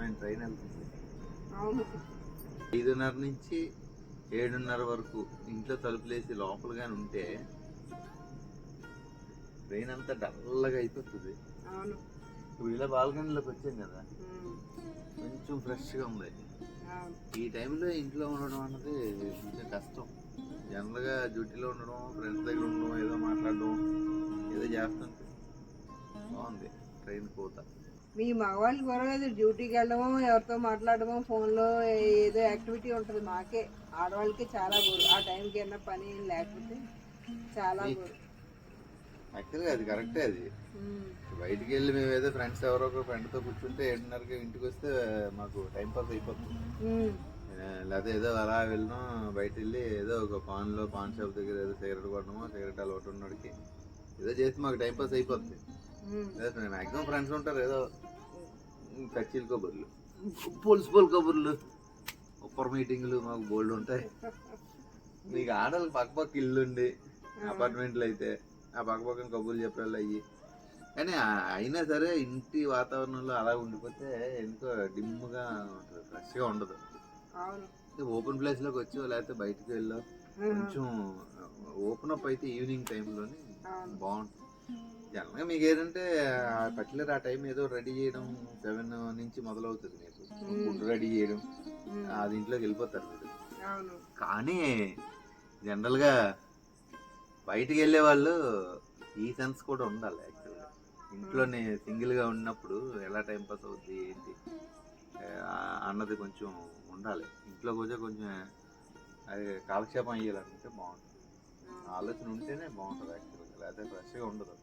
కష్టమైన ట్రైన్ వెళ్తుంది. అవును. ఐదున్నర నుంచి ఏడున్నర వరకు ఇంట్లో తలుపులేసి లోపలగానే ఉంటే ట్రైన్ అంతా డల్లగా అయిపోతుంది. అవును. ఇప్పుడు ఇలా బాల్కనీలోకి వచ్చాం కదా. కొంచెం ఫ్రెష్గా ఉంది. ఈ టైంలో ఇంట్లో ఉండడం అన్నది కొంచెం కష్టం. జనరల్గా డ్యూటీలో ఉండడం ఫ్రెండ్స్ దగ్గర ఉండడం ఏదో మాట్లాడడం ఏదో చేస్తుంటే బాగుంది. ట్రైన్ పోత మీ మగవాళ్ళకి పర్వాలేదు డ్యూటీకి వెళ్ళడమో ఎవరితో మాట్లాడడమో ఫోన్లో ఏదో యాక్టివిటీ ఉంటుంది మాకే. ఆడవాళ్ళకి చాలా బోరు. ఆ టైంకి ఏమన్నా పని లేకపోతే చాలా బోరు. యాక్చువల్గా అది కరెక్టే అది. బయటికి వెళ్ళి మేము ఏదో ఫ్రెండ్స్ ఎవరో ఒక ఫ్రెండ్తో కూర్చుంటే ఏడున్నరకి ఇంటికి వస్తే మాకు టైం పాస్ అయిపోతుంది. లేకపోతే ఏదో అలా వెళ్ళడం బయట వెళ్ళి ఏదో ఒక పాన్లో పాన్ షాప్ దగ్గర ఏదో సిగరెట్ కొట్టడమో సిగరెట్ అలవాటు ఉన్నోడికి ఏదో చేసి మాకు టైం పాస్ అయిపోతుంది ఉమ్, మ్యాక్సిమం ఫ్రెండ్స్ ఉంటారు ఏదో కచ్చీలు కబుర్లు పులుసు పుల్ కబుర్లు ఉప్పర్ మీటింగ్లు మాకు బోల్డ్ ఉంటాయి. మీకు ఆడలు పక్క పక్క ఇల్లు ఉండి అపార్ట్మెంట్లు అయితే ఆ పక్క పక్కన కబుర్లు చెప్పాలి అయ్యి. కానీ అయినా సరే ఇంటి వాతావరణంలో అలా ఉండిపోతే ఎందుకో డిమ్గా ఉంటుంది ఫ్రెష్గా ఉండదు. ఓపెన్ ప్లేస్లోకి వచ్చో లేకపోతే బయటకు వెళ్ళో కొంచెం ఓపెన్ అప్ అయితే ఈవినింగ్ టైంలోని అవును. బాగుంటుంది. జనరల్గా మీకు ఏంటంటే పర్టికులర్ ఆ టైం ఏదో రెడీ చేయడం సెవెన్ నుంచి మొదలవుతుంది మీకు. ఫుడ్ రెడీ చేయడం ఆ దీంట్లోకి వెళ్ళిపోతారు మీరు. కానీ జనరల్గా బయటికి వెళ్ళే వాళ్ళు ఈ సెన్స్ కూడా ఉండాలి యాక్చువల్గా. ఇంట్లోనే సింగిల్గా ఉన్నప్పుడు ఎలా టైం పాస్ అవుద్ది ఏంటి? అన్నది కొంచెం ఉండాలి. ఇంట్లో కూడా కొంచెం అది కాలక్షేపం అయ్యాలంటే బాగుంటుంది. ఆలోచన ఉంటేనే బాగుంటుంది యాక్చువల్గా లేకపోతే ఫ్రెష్గా ఉండదు.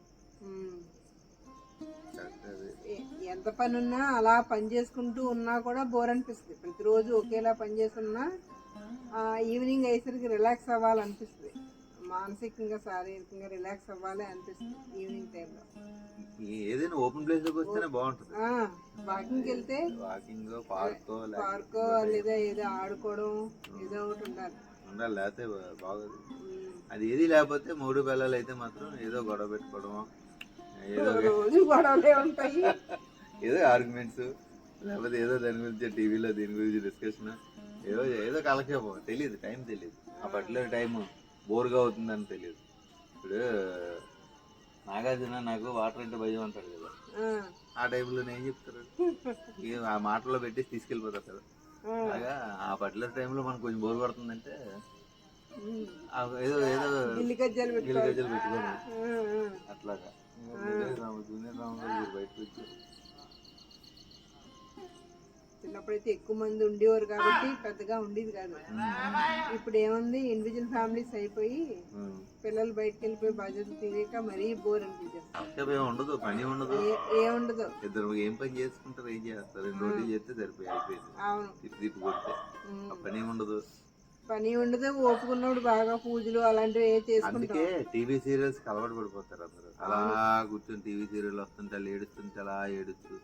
ఎంత పని ఉన్నా అలా పని చేసుకుంటూ ఉన్నా కూడా బోర్ అనిపిస్తుంది. ప్రతిరోజు ఒకేలా పని చేస్తున్నా ఈవినింగ్ అయ్యేసరికి రిలాక్స్ అవ్వాలనిపిస్తుంది. మానసికంగా శారీరకంగా రిలాక్స్ అవ్వాలి అనిపిస్తుంది ఈవినింగ్ టైంలో ఏదైనా ఓపెన్ ప్లేస్లోకి వస్తేనే బాగుంటుంది. వాకింగ్కి వెళ్తే వాకింగ్ పార్క్ పార్కో లేదా ఏదో ఆడుకోవడం ఏదో ఒకటి ఉండాలి. ఉండాలి లేకపోతే బాగోదు. అది ఏది లేకపోతే మూడు పిల్లలు అయితే మాత్రం ఏదో గొడవ పెట్టుకోవడం ఏదో ఏదో ఆర్గ్యుమెంట్స్ లేకపోతే ఏదో దాని గురించి టీవీలో దీని గురించి డిస్కషన్ ఏదో ఏదో కాలక్షేపం తెలియదు టైం తెలియదు ఆ పర్టికులర్ టైం బోర్గా అవుతుందని తెలియదు ఇప్పుడు నాగార్జున నాకు వాటర్ అంటే భయం అంటాడు కదా. ఆ, టైంలో ఏం చెప్తారు ఆ మాటలో పెట్టి తీసుకెళ్ళిపోతారు కదా. అలాగా ఆ పర్టికులర్ టైంలో మనకు కొంచెం బోర్ పడుతుందంటే ఏదో ఏదో గిల్లి గజ్జలు పెట్టుకోవాలి. అట్లాగా. జూనియర్ రాము గారు బయటకు వచ్చి చిన్నప్పుడైతే ఎక్కువ మంది ఉండేవారు కాబట్టి పెద్దగా ఉండేది కాదు. ఇప్పుడు ఏముంది? ఇండివిజువల్ ఫ్యామిలీస్ అయిపోయి. పిల్లలు బయటకు వెళ్ళిపోయి బాధ్యతలు తెలియక మరీ బోర్ ఏం ఉండదు పని ఉండదు. ఏ- ఇద్దరు ఏం పని చేసుకుంటారు ఏం చేస్తారు? రెండు రోజులు చేస్తే సరిపోయి అయిపోయింది. అవును. తిప్పి కొడితే. పని ఉండదు. పని ఉండదు ఓపుకున్నప్పుడు బాగా పూజలు అలాంటివి ఏ చేసుకుంటాం. టీవీ సీరియల్స్ అలవాటు పడిపోతారు అందరూ. అలా కూర్చొని టీవీ సీరియల్ వస్తుంటే వాళ్ళు ఏడుస్తుంటే అలా ఏడుస్తూ.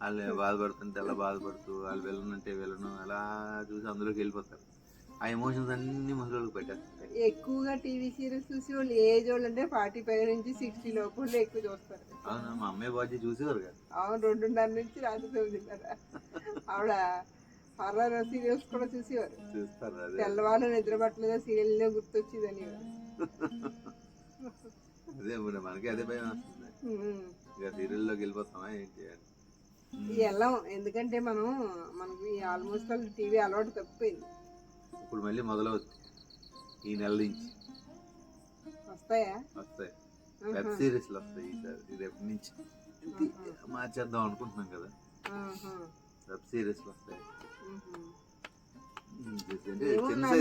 వాళ్ళు బాధపడుతుంటే అలా బాధపడుతూ వాళ్ళు వెళ్ళనంటే వెళ్ళను అలా చూసి అందులోకి వెళ్ళిపోతారు. ఆ ఎమోషన్స్ అన్ని ముసలికి పెట్టేస్తాయి ఎక్కువగా టీవీ సీరియల్స్ చూసి వాళ్ళు ఏజ్ వాళ్ళు అంటే ఫార్టీ ఫైవ్ నుంచి సిక్స్టీ లోపు ఎక్కువ చూస్తారు. అవునా? మా అమ్మాయి బాధ్యత చూసేవారు కదా. అవును రెండున్నర నుంచి రాత్రి తొమ్మిదిన్నర ఆవిడ హర్రర్ సీరియల్స్ కూడా చూసేవారు. చూస్తారు తెల్లవాళ్ళు నిద్ర పట్టలేదా? సీరియల్లో గుర్తొచ్చిందని అదే మనకి అదే భయం వస్తుంది. ఇక సీరియల్లోకి వెళ్ళిపోతామా ఏంటి అని. వెళ్ళాం ఎందుకంటే మనం మనకి ఆల్మోస్ట్ ఆల్ టీవీ అలవాటు తప్పిపోయింది. ఇప్పుడు మళ్ళీ మొదలవుతుంది ఈ నెల నుంచి. వస్తాయా? వస్తాయి. వెబ్ సిరీస్లు వస్తాయి ఈసారి. ఎప్పటి నుంచి? మార్చేద్దాం అనుకుంటున్నాం కదా. వెబ్ సిరీస్లు వస్తాయి.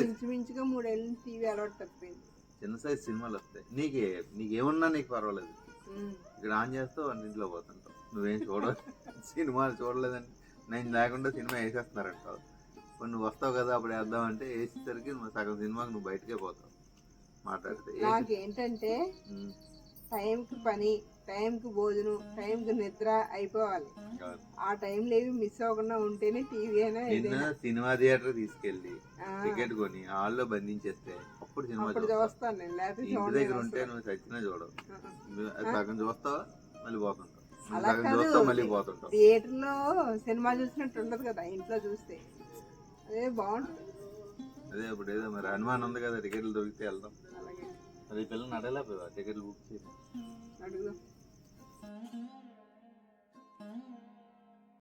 ఇంచుమించుగా మూడేళ్ళ నుంచి టీవీ అలవాటు తప్పిపోయింది. చిన్న సైజ్ సినిమాలు వస్తాయి. నీకే నీకేమన్నా నీకు పర్వాలేదు. ఇక్కడ ఆన్ చేస్తావు వంటింట్లో పోతుంటావు. నువ్వేం చూడ సినిమాలు చూడలేదని. నేను లేకుండా సినిమా వేసేస్తున్నారంటావు ఇప్పుడు నువ్వు వస్తావు కదా అప్పుడు వేద్దామంటే వేసేసరికి నువ్వు సగం సినిమాకి నువ్వు బయటకే పోతావు. మాట్లాడితే నాకేంటంటే టైంకి పని టైంకి భోజనం టైంకి నిద్ర అయిపోవాలి. ఆ టైంలో ఏవి మిస్ అవ్వకుండా ఉంటేనే టీవీ అయినా నిన్న సినిమా థియేటర్ తీసుకెళ్ళి టికెట్ కొని హాల్లో బంధించేస్తే అప్పుడు సినిమా చూస్తాను నేను లేకపోతే ఇంటి దగ్గర ఉంటే. నువ్వు చచ్చినా చూడవు. సగం చూస్తావా? మళ్ళీ పోతుంటావు అలా కాదు. పోతుంటాం. థియేటర్లో సినిమా చూసినట్టు ఉండదు కదా ఇంట్లో చూస్తే. అదే బాగుంటుంది. అదే ఇప్పుడు ఏదో మరి అనుమానం ఉంది కదా టికెట్లు దొరికితే వెళ్దాం. అలాగే. అది పిల్లల్ని అడగలేకపోయావా టికెట్లు బుక్ చేసి అడుగుదాం.